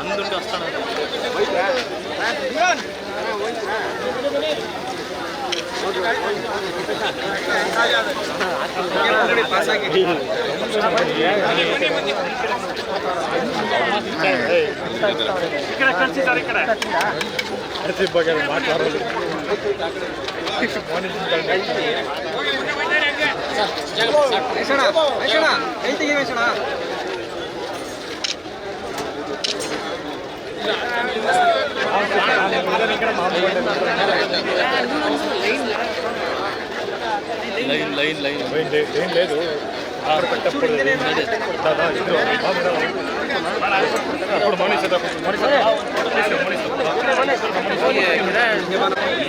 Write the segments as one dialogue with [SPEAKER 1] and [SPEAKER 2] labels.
[SPEAKER 1] అందుకే వస్తాడు ఇక్కడ
[SPEAKER 2] కలిసి sir line line line line లేదు పెట్టప్పుడు అప్పుడు మనిషి మనిషి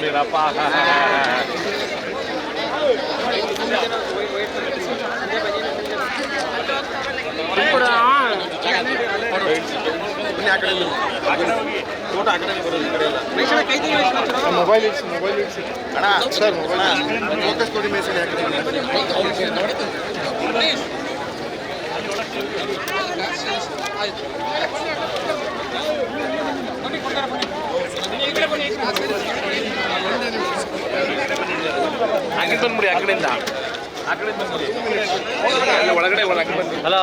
[SPEAKER 2] మీరప్ప మనిషి ಮೊಬೈಲ್ ಇಡ್ಸಿ ಮೊಬೈಲ್ ಇಡ್ಸಿ ಸರ್ ಮೊಬೈಲ್ ಫೋಕಸ್ ಕೊಡಿ ಮೆಸೇಜ್
[SPEAKER 1] ಹಂಗೆ ಬಂದ್ಬಿಡಿ ಆ ಕಡೆಯಿಂದ ಆ ಕಡೆ ಬಂದ್ಬಿಡಿ ಅಲ್ಲಿ ಒಳಗಡೆ ಒಳಗೆ ಬಂದು ಹಲೋ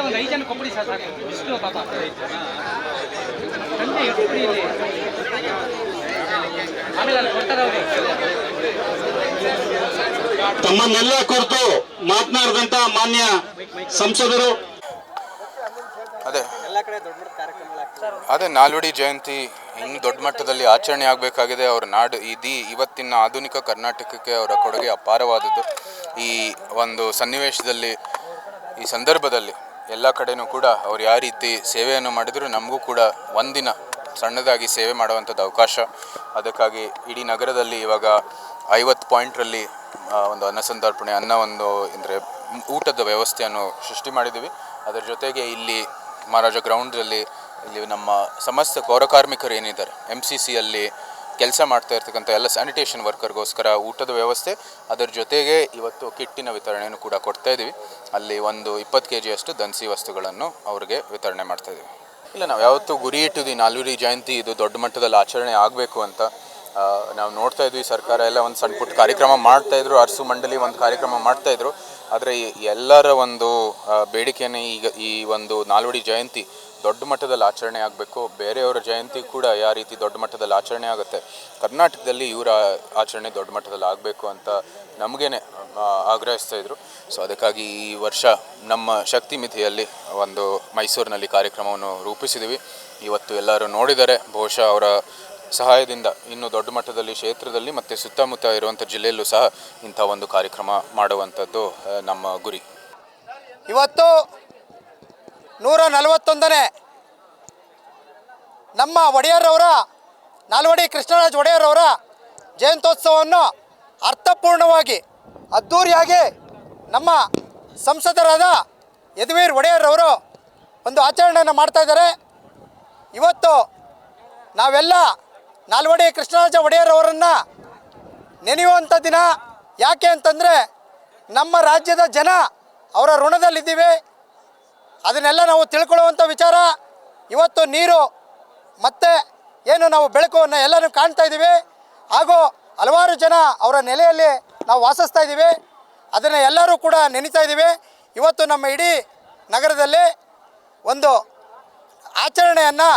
[SPEAKER 3] ಒಂದು ಐದು ಜನ ಸಾಕು ಇಷ್ಟು ಪಾಪ ತಂದೆ ಇಲ್ಲಿ ಆಮೇಲೆ ಅಲ್ಲಿ
[SPEAKER 4] ತಮ್ಮನ್ನೆಲ್ಲ ಕುರಿತು ಮಾತನಾಡಿದಂತ ಮಾನ್ಯ ಸಂಸದರು.
[SPEAKER 5] ಅದೇ. ಅದೇ ನಾಲ್ವಡಿ ಜಯಂತಿ ಇನ್ನು ದೊಡ್ಡ ಮಟ್ಟದಲ್ಲಿ ಆಚರಣೆ ಆಗಬೇಕಾಗಿದೆ. ಅವರ ನಾಡು ಇದೀ ಇವತ್ತಿನ ಆಧುನಿಕ ಕರ್ನಾಟಕಕ್ಕೆ ಅವರ ಕೊಡುಗೆ ಅಪಾರವಾದದ್ದು. ಈ ಒಂದು ಸನ್ನಿವೇಶದಲ್ಲಿ, ಈ ಸಂದರ್ಭದಲ್ಲಿ ಎಲ್ಲ ಕಡೆನೂ ಕೂಡ ಅವ್ರು ಯಾವ ರೀತಿ ಸೇವೆಯನ್ನು ಮಾಡಿದ್ರು, ನಮಗೂ ಕೂಡ ಒಂದಿನ ಸಣ್ಣದಾಗಿ ಸೇವೆ ಮಾಡುವಂಥದ್ದು ಅವಕಾಶ. ಅದಕ್ಕಾಗಿ ಇಡೀ ನಗರದಲ್ಲಿ ಇವಾಗ ಐವತ್ತು ಪಾಯಿಂಟ್ರಲ್ಲಿ ಒಂದು ಅನ್ನ ಸಂತರ್ಪಣೆ, ಅನ್ನ ಒಂದು ಅಂದರೆ ಊಟದ ವ್ಯವಸ್ಥೆಯನ್ನು ಸೃಷ್ಟಿ ಮಾಡಿದ್ದೀವಿ. ಅದರ ಜೊತೆಗೆ ಇಲ್ಲಿ ಮಹಾರಾಜ ಗ್ರೌಂಡಲ್ಲಿ ಇಲ್ಲಿ ನಮ್ಮ ಸಮಸ್ತ ಪೌರಕಾರ್ಮಿಕರು ಏನಿದ್ದಾರೆ ಎಂ ಸಿ ಸಿಯಲ್ಲಿ ಕೆಲಸ ಮಾಡ್ತಾ ಇರ್ತಕ್ಕಂಥ ಎಲ್ಲ ಸ್ಯಾನಿಟೇಷನ್ ವರ್ಕರ್ಗೋಸ್ಕರ ಊಟದ ವ್ಯವಸ್ಥೆ, ಅದರ ಜೊತೆಗೆ ಇವತ್ತು ಕಿಟ್ಟಿನ ವಿತರಣೆಯನ್ನು ಕೂಡ ಕೊಡ್ತಾ ಇದ್ದೀವಿ ಅಲ್ಲಿ ಒಂದು ಇಪ್ಪತ್ತು ಕೆ ಜಿಯಷ್ಟು ದನ್ಸಿ ವಸ್ತುಗಳನ್ನು ಅವರಿಗೆ ವಿತರಣೆ ಮಾಡ್ತಾ ಇದ್ದೀವಿ ಇಲ್ಲ, ನಾವು ಯಾವತ್ತೂ ಗುರಿ ಇಟ್ಟಿದ್ವಿ. ನಾಲ್ವಡಿ ಜಯಂತಿ, ಇದು ದೊಡ್ಡ ಮಟ್ಟದಲ್ಲಿ ಆಚರಣೆ ಆಗಬೇಕು ಅಂತ ನಾವು ನೋಡ್ತಾ ಇದ್ವಿ. ಸರ್ಕಾರ ಎಲ್ಲ ಒಂದು ಸಣ್ಣ ಪುಟ್ಟ ಕಾರ್ಯಕ್ರಮ ಮಾಡ್ತಾ ಇದ್ರು. ಅರಸು ಮಂಡಳಿ ಒಂದು ಕಾರ್ಯಕ್ರಮ ಮಾಡ್ತಾ ಇದ್ರು. ಆದರೆ ಎಲ್ಲರ ಒಂದು ಬೇಡಿಕೆಯನ್ನು ಈಗ ಈ ಒಂದು ನಾಲ್ವಡಿ ಜಯಂತಿ ದೊಡ್ಡ ಮಟ್ಟದಲ್ಲಿ ಆಚರಣೆ ಆಗಬೇಕು. ಬೇರೆಯವರ ಜಯಂತಿ ಕೂಡ ಯಾವ ರೀತಿ ದೊಡ್ಡ ಮಟ್ಟದಲ್ಲಿ ಆಚರಣೆ ಆಗುತ್ತೆ. ಕರ್ನಾಟಕದಲ್ಲಿ ಇವರ ಆಚರಣೆ ದೊಡ್ಡ ಮಟ್ಟದಲ್ಲಿ ಆಗಬೇಕು ಅಂತ ನಮಗೇನೆ ಆಗ್ರಹಿಸ್ತಾ ಇದ್ರು. ಸೊ ಅದಕ್ಕಾಗಿ ಈ ವರ್ಷ ನಮ್ಮ ಶಕ್ತಿ ಮಿತಿಯಲ್ಲಿ ಒಂದು ಮೈಸೂರಿನಲ್ಲಿ ಕಾರ್ಯಕ್ರಮವನ್ನು ರೂಪಿಸಿದ್ದೀವಿ ಇವತ್ತು ಎಲ್ಲರೂ ನೋಡಿದರೆ ಬಹುಶಃ ಅವರ ಸಹಾಯದಿಂದ ಇನ್ನು ದೊಡ್ಡ ಮಟ್ಟದಲ್ಲಿ, ಕ್ಷೇತ್ರದಲ್ಲಿ ಮತ್ತು ಸುತ್ತಮುತ್ತ ಇರುವಂಥ ಜಿಲ್ಲೆಯಲ್ಲೂ ಸಹ ಇಂಥ ಒಂದು ಕಾರ್ಯಕ್ರಮ ಮಾಡುವಂಥದ್ದು ನಮ್ಮ ಗುರಿ.
[SPEAKER 6] ಇವತ್ತು ನೂರ ನಲವತ್ತೊಂದನೇ ನಮ್ಮ ಒಡೆಯರವರ, ನಾಲ್ವಡಿ ಕೃಷ್ಣರಾಜ ಒಡೆಯರವರ ಜಯಂತ್ಯೋತ್ಸವವನ್ನು ಅರ್ಥಪೂರ್ಣವಾಗಿ ಅದ್ಧೂರಿಯಾಗಿ ನಮ್ಮ ಸಂಸದರಾದ ಯದುವೀರ್ ಒಡೆಯರವರು ಒಂದು ಆಚರಣೆಯನ್ನು ಮಾಡ್ತಾ ಇದ್ದಾರೆ. ಇವತ್ತು ನಾವೆಲ್ಲ ನಾಲ್ವಡಿ ಕೃಷ್ಣರಾಜ ಒಡೆಯರವರನ್ನು ನೆನೆಯುವಂಥ ದಿನ ಯಾಕೆ ಅಂತಂದರೆ ನಮ್ಮ ರಾಜ್ಯದ ಜನ ಅವರ ಋಣದಲ್ಲಿದ್ದೀವಿ. ಅದನ್ನೆಲ್ಲ ನಾವು ತಿಳ್ಕೊಳ್ಳುವಂಥ ವಿಚಾರ. ಇವತ್ತು ನೀರು, ಮತ್ತು ಏನು ನಾವು ಬೆಳಕನ್ನು ಎಲ್ಲರೂ ಕಾಣ್ತಾ ಇದ್ದೀವಿ. ಹಾಗೂ ಹಲವಾರು ಜನ ಅವರ ನೆಲೆಯಲ್ಲಿ ನಾವು ವಾಸಿಸ್ತಾ ಇದ್ದೀವಿ. ಅದನ್ನು ಎಲ್ಲರೂ ಕೂಡ ನೆನೀತಾ ಇದ್ದೀವಿ. ಇವತ್ತು ನಮ್ಮ ಇಡೀ ನಗರದಲ್ಲಿ ಒಂದು ಆಚರಣೆಯನ್ನು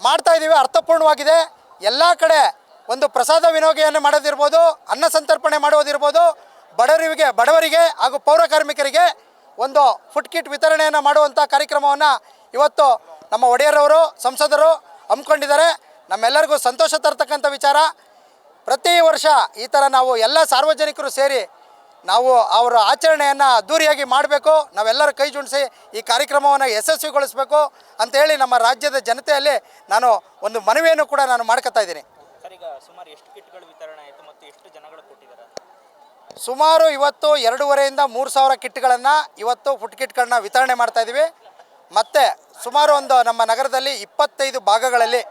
[SPEAKER 6] ಮಾಡ್ತಾ ಇದ್ದೀವಿ. ಅರ್ಥಪೂರ್ಣವಾಗಿದೆ. ಎಲ್ಲ ಕಡೆ ಒಂದು ಪ್ರಸಾದ ವಿನಿಯೋಗಿಯನ್ನು ಮಾಡೋದಿರ್ಬೋದು, ಅನ್ನ ಸಂತರ್ಪಣೆ ಮಾಡೋದಿರ್ಬೋದು. ಬಡವರಿಗೆ ಬಡವರಿಗೆ ಹಾಗೂ ಪೌರ ಕಾರ್ಮಿಕರಿಗೆ ಒಂದು ಫುಡ್ ಕಿಟ್ ವಿತರಣೆಯನ್ನು ಮಾಡುವಂಥ ಕಾರ್ಯಕ್ರಮವನ್ನು ಇವತ್ತು ನಮ್ಮ ಒಡೆಯರವರು, ಸಂಸದರು ಹಮ್ಮಿಕೊಂಡಿದ್ದಾರೆ. ನಮ್ಮೆಲ್ಲರಿಗೂ ಸಂತೋಷ ತರ್ತಕ್ಕಂಥ ವಿಚಾರ. ಪ್ರತಿ ವರ್ಷ ಈ ಥರ ನಾವು ಎಲ್ಲ ಸಾರ್ವಜನಿಕರು ಸೇರಿ ನಾವು ಅವರ ಆಚರಣೆಯನ್ನು ಅದ್ದೂರಿಯಾಗಿ ಮಾಡಬೇಕು. ನಾವೆಲ್ಲರೂ ಕೈ ಜೋಡಿಸಿ ಈ ಕಾರ್ಯಕ್ರಮವನ್ನು ಯಶಸ್ವಿಗೊಳಿಸಬೇಕು ಅಂತೇಳಿ ನಮ್ಮ ರಾಜ್ಯದ ಜನತೆಯಲ್ಲಿ ನಾನು ಒಂದು ಮನವಿಯನ್ನು ಕೂಡ ನಾನು ಮಾಡ್ಕೊತಾ ಇದ್ದೀನಿ.
[SPEAKER 7] ಸುಮಾರು
[SPEAKER 6] ಇವತ್ತು ಎರಡೂವರೆಯಿಂದ ಮೂರು ಸಾವಿರ ಕಿಟ್ಗಳನ್ನು ಇವತ್ತು ಫುಡ್ ಕಿಟ್ಗಳನ್ನ ವಿತರಣೆ ಮಾಡ್ತಾ ಇದ್ದೀವಿ. ಮತ್ತು ಸುಮಾರು ಒಂದು ನಮ್ಮ ನಗರದಲ್ಲಿ ಇಪ್ಪತ್ತೈದು ಭಾಗಗಳಲ್ಲಿ,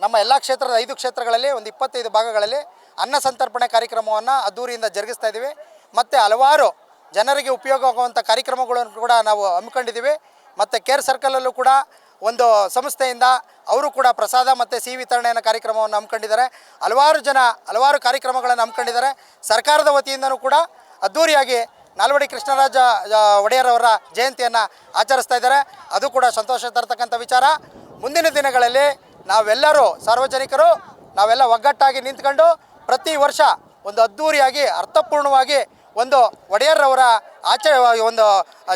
[SPEAKER 6] ನಮ್ಮ ಎಲ್ಲ ಕ್ಷೇತ್ರದ ಐದು ಕ್ಷೇತ್ರಗಳಲ್ಲಿ ಒಂದು ಇಪ್ಪತ್ತೈದು ಭಾಗಗಳಲ್ಲಿ ಅನ್ನ ಸಂತರ್ಪಣೆ ಕಾರ್ಯಕ್ರಮವನ್ನು ಅದ್ದೂರಿಯಿಂದ ಜರುಗಿಸ್ತಾ ಇದ್ದೀವಿ. ಮತ್ತು ಹಲವಾರು ಜನರಿಗೆ ಉಪಯೋಗವಾಗುವಂಥ ಕಾರ್ಯಕ್ರಮಗಳನ್ನು ಕೂಡ ನಾವು ಹಮ್ಮಿಕೊಂಡಿದ್ದೀವಿ. ಮತ್ತು ಕೇರ್ ಸರ್ಕಲಲ್ಲೂ ಕೂಡ ಒಂದು ಸಂಸ್ಥೆಯಿಂದ ಅವರು ಕೂಡ ಪ್ರಸಾದ ಮತ್ತು ಸಿಹಿ ವಿತರಣೆಯನ್ನು ಕಾರ್ಯಕ್ರಮವನ್ನು ಹಮ್ಮಿಕೊಂಡಿದ್ದಾರೆ. ಹಲವಾರು ಜನ, ಹಲವಾರು ಕಾರ್ಯಕ್ರಮಗಳನ್ನು ಹಮ್ಮಿಕೊಂಡಿದ್ದಾರೆ. ಸರ್ಕಾರದ ವತಿಯಿಂದನೂ ಕೂಡ ಅದ್ಧೂರಿಯಾಗಿ ನಾಲ್ವಡಿ ಕೃಷ್ಣರಾಜ ಒಡೆಯರವರ ಜಯಂತಿಯನ್ನು ಆಚರಿಸ್ತಾ ಇದ್ದಾರೆ. ಅದು ಕೂಡ ಸಂತೋಷ ತರತಕ್ಕಂಥ ವಿಚಾರ. ಮುಂದಿನ ದಿನಗಳಲ್ಲಿ ನಾವೆಲ್ಲರೂ ಸಾರ್ವಜನಿಕರು, ನಾವೆಲ್ಲ ಒಗ್ಗಟ್ಟಾಗಿ ನಿಂತ್ಕೊಂಡು ಪ್ರತಿ ವರ್ಷ ಒಂದು ಅದ್ಧೂರಿಯಾಗಿ ಅರ್ಥಪೂರ್ಣವಾಗಿ ಒಂದು ಒಡೆಯರ್ರವರ ಆಚೆ ಒಂದು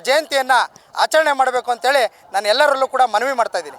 [SPEAKER 6] ಜಯಂತಿಯನ್ನು ಆಚರಣೆ ಮಾಡಬೇಕು ಅಂತೇಳಿ ನಾನು ಎಲ್ಲರಲ್ಲೂ ಕೂಡ ಮನವಿ ಮಾಡ್ತಾ ಇದ್ದೀನಿ.